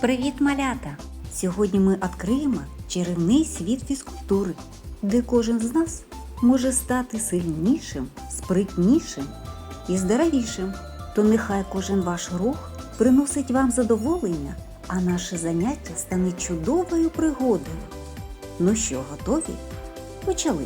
Привіт, малята! Сьогодні ми відкриємо чарівний світ фізкультури, де кожен з нас може стати сильнішим, спритнішим і здоровішим. То нехай кожен ваш рух приносить вам задоволення, а наше заняття стане чудовою пригодою. Ну що, готові? Почали!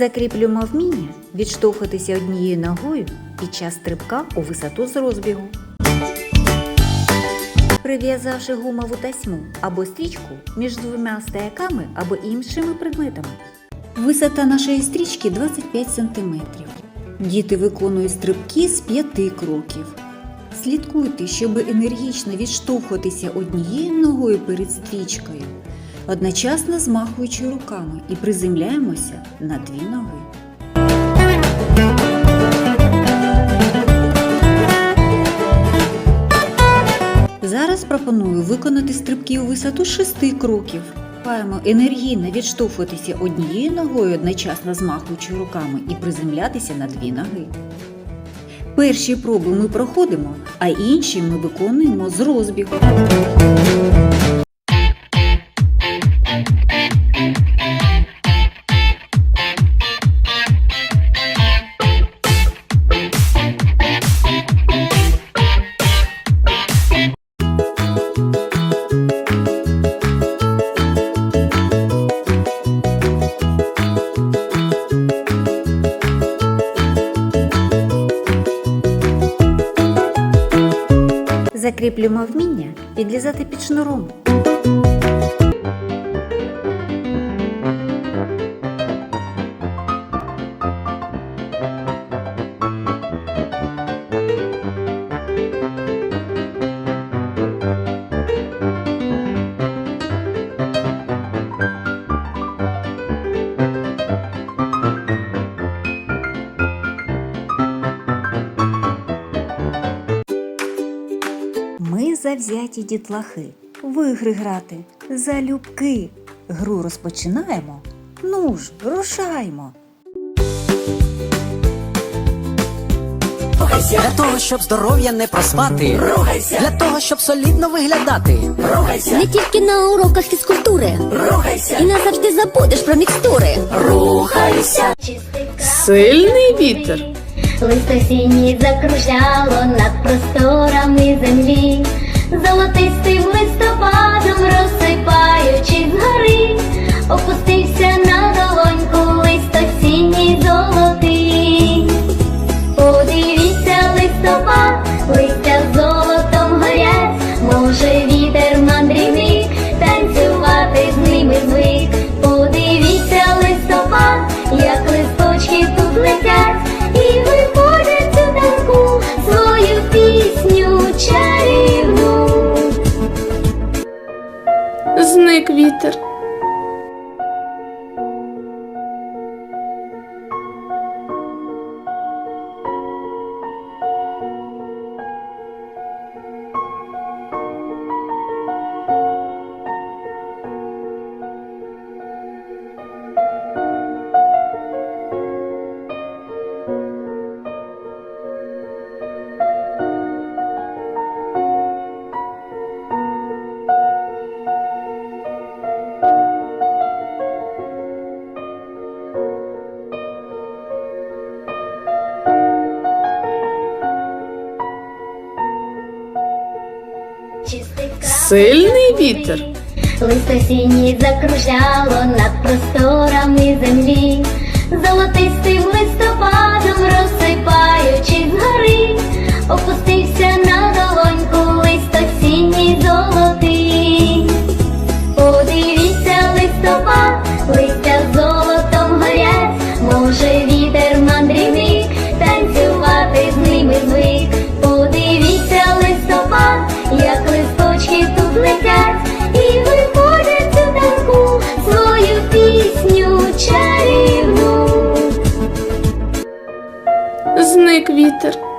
Закріплюємо вміння відштовхуватися однією ногою під час стрибка у висоту з розбігу. Прив'язавши гумову тасьму або стрічку між двома стояками або іншими предметами. Висота нашої стрічки 25 см. Діти виконують стрибки з 5 кроків. Слідкуйте, щоб енергічно відштовхуватися однією ногою перед стрічкою, одночасно змахуючи руками і приземляємося на дві ноги. Зараз пропоную виконати стрибки у висоту шести кроків. Маємо енергійно відштовхуватися однією ногою, одночасно змахуючи руками і приземлятися на дві ноги. Перші проби ми проходимо, а інші ми виконуємо з розбігу. Закріплюємо вміння підлізати під шнуром. Завзяті дітлахи, в ігри грати, залюбки. Гру розпочинаємо. Ну ж, рушаймо. Для того, щоб здоров'я не проспати, Рухайся! для того, щоб солідно виглядати, Рухайся! Не тільки на уроках фізкультури, Рухайся! і назавжди забудеш про мікстури. Рухайся! Сильний вітер. Листо сіні закружляло над просторами землі, золотистим листопадом розсипаючи Сильний вітер. Листо сіні закружляло над просторами землі, золотистим листопадом розсипаючи згори, опустився на Зник вітер.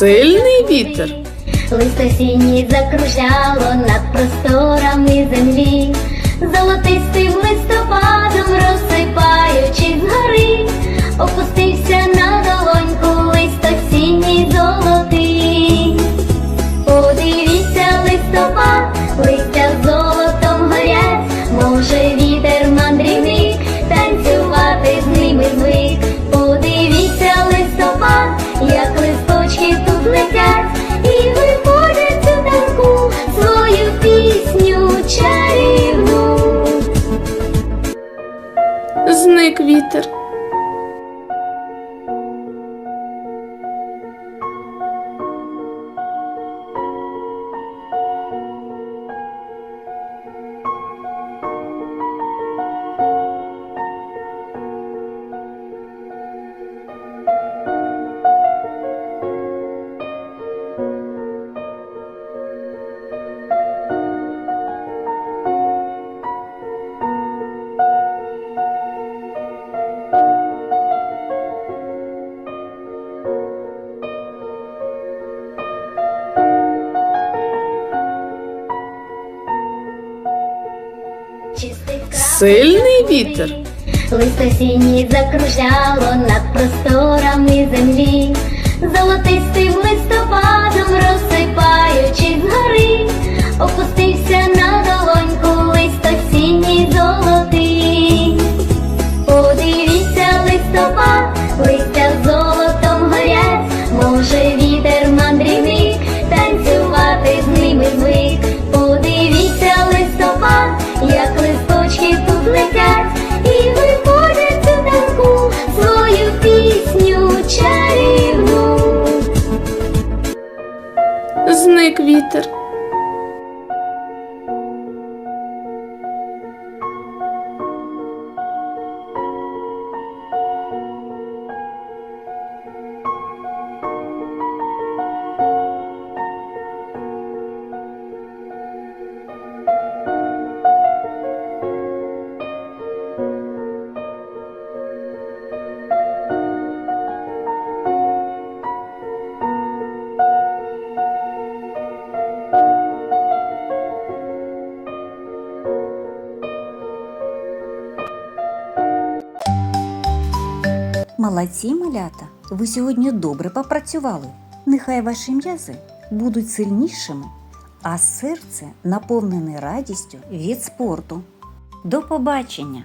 Сильний вітер. Листо сіні закружало над просторами землі, золотистим листопадом розсипаючи згори, опустився на долоньку листосінній золотий. Сильний вітер. Лист осінній закружало над просторами землі, золотистим листопадом Зник Молодці, малята! Ви сьогодні добре попрацювали. Нехай ваші м'язи будуть сильнішими, а серце наповнене радістю від спорту. До побачення!